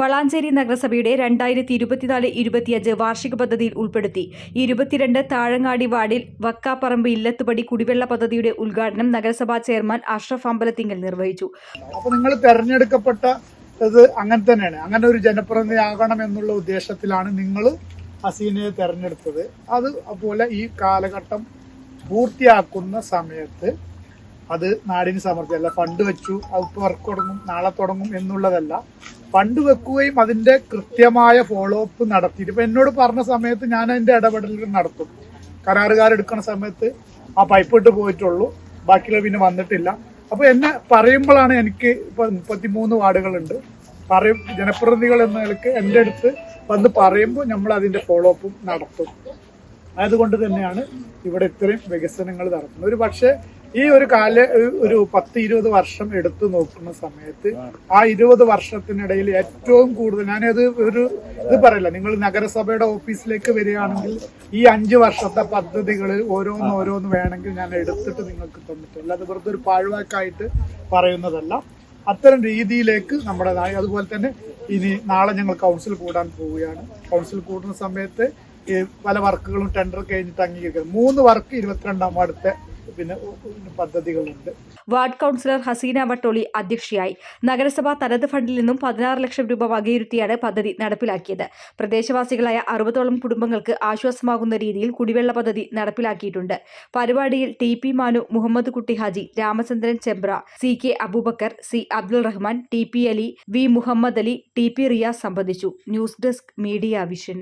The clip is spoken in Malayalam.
വളാഞ്ചേരി നഗരസഭയുടെ രണ്ടായിരത്തി ഇരുപത്തിനാല് ഇരുപത്തിയഞ്ച് വാർഷിക പദ്ധതിയിൽ ഉൾപ്പെടുത്തി. ഇരുപത്തിരണ്ട് താഴങ്ങാടി വാർഡിൽ വക്കാപ്പറമ്പ് ഇല്ലത്തുപടി കുടിവെള്ള പദ്ധതിയുടെ ഉദ്ഘാടനം നഗരസഭാ ചെയർമാൻ അഷ്റഫ് അമ്പലത്തിങ്കൽ നിർവഹിച്ചു. അപ്പൊ നിങ്ങൾ തെരഞ്ഞെടുക്കപ്പെട്ട ഇത് അങ്ങനെ തന്നെയാണ്. അങ്ങനെ ഒരു ജനപ്രതിനിധി ആകണം എന്നുള്ള ഉദ്ദേശത്തിലാണ് നിങ്ങൾ ഹസീനയെ തെരഞ്ഞെടുത്തത്. അത് അതുപോലെ ഈ കാലഘട്ടം പൂർത്തിയാക്കുന്ന സമയത്ത് അത് നാടിന് സമർപ്പിച്ചല്ല ഫണ്ട് വെച്ചു അത് വർക്ക് തുടങ്ങും നാളെ തുടങ്ങും എന്നുള്ളതല്ല. ഫണ്ട് വെക്കുകയും അതിന്റെ കൃത്യമായ ഫോളോ അപ്പ് നടത്തിയിട്ട് ഇപ്പൊ എന്നോട് പറഞ്ഞ സമയത്ത് ഞാൻ അതിന്റെ ഇടപെടലുകൾ നടത്തും. കരാറുകാരെടുക്കുന്ന സമയത്ത് ആ പൈപ്പ് ഇട്ട് പോയിട്ടുള്ളൂ. ബാക്കിയുള്ള പിന്നെ വന്നിട്ടില്ല. അപ്പൊ എന്നെ പറയുമ്പോഴാണ് എനിക്ക് ഇപ്പൊ മുപ്പത്തിമൂന്ന് വാർഡുകളുണ്ട്. പറയും ജനപ്രതിനിധികൾ എന്ന നിലയ്ക്ക് എന്റെ അടുത്ത് വന്ന് പറയുമ്പോൾ നമ്മൾ അതിന്റെ ഫോളോ അപ്പും നടത്തും. അതുകൊണ്ട് തന്നെയാണ് ഇവിടെ ഇത്രയും വികസനങ്ങൾ നടത്തുന്നത് ഒരു പക്ഷേ ഈ ഒരു കാല ഒരു പത്ത് ഇരുപത് വർഷം എടുത്തു നോക്കുന്ന സമയത്ത് ആ ഇരുപത് വർഷത്തിനിടയിൽ ഏറ്റവും കൂടുതൽ ഞാനത് ഒരു ഇത് പറയില്ല നിങ്ങൾ നഗരസഭയുടെ ഓഫീസിലേക്ക് വരികയാണെങ്കിൽ ഈ അഞ്ച് വർഷത്തെ പദ്ധതികൾ ഓരോന്ന് ഓരോന്ന് വേണമെങ്കിൽ ഞാൻ എടുത്തിട്ട് നിങ്ങൾക്ക് തന്നിട്ടില്ല അത് വെറുതെ ഒരു പാഴ്വാക്കായിട്ട് പറയുന്നതല്ല. അത്തരം രീതിയിലേക്ക് നമ്മുടെ അതുപോലെ തന്നെ ഇനി നാളെ ഞങ്ങൾ കൗൺസിൽ കൂടാൻ പോവുകയാണ്. കൗൺസിൽ കൂടുന്ന സമയത്ത് പല വർക്കുകളും ടെൻഡർ കഴിഞ്ഞിട്ട് അംഗീകരിക്കുന്നത് മൂന്ന് വർക്ക് ഇരുപത്തിരണ്ടാം വാർഡത്തെ പിന്നെ പദ്ധതികളുണ്ട്. വാർഡ് കൗൺസിലർ ഹസീന വട്ടോളി അധ്യക്ഷയായി. നഗരസഭാ തനത് ഫണ്ടിൽ നിന്നും പതിനാറ് ലക്ഷം രൂപ വകയിരുത്തിയാണ് പദ്ധതി നടപ്പിലാക്കിയത്. പ്രദേശവാസികളായ അറുപതോളം കുടുംബങ്ങൾക്ക് ആശ്വാസമാകുന്ന രീതിയിൽ കുടിവെള്ള പദ്ധതി നടപ്പിലാക്കിയിട്ടുണ്ട്. പരിപാടിയിൽ T P Manu Muhammad Kutty Haji Ramachandran Chembra C K Abubakar C Abdul Rahman T P Ali V Muhammad Ali T P Riyas സംബന്ധിച്ചു. News desk media vision.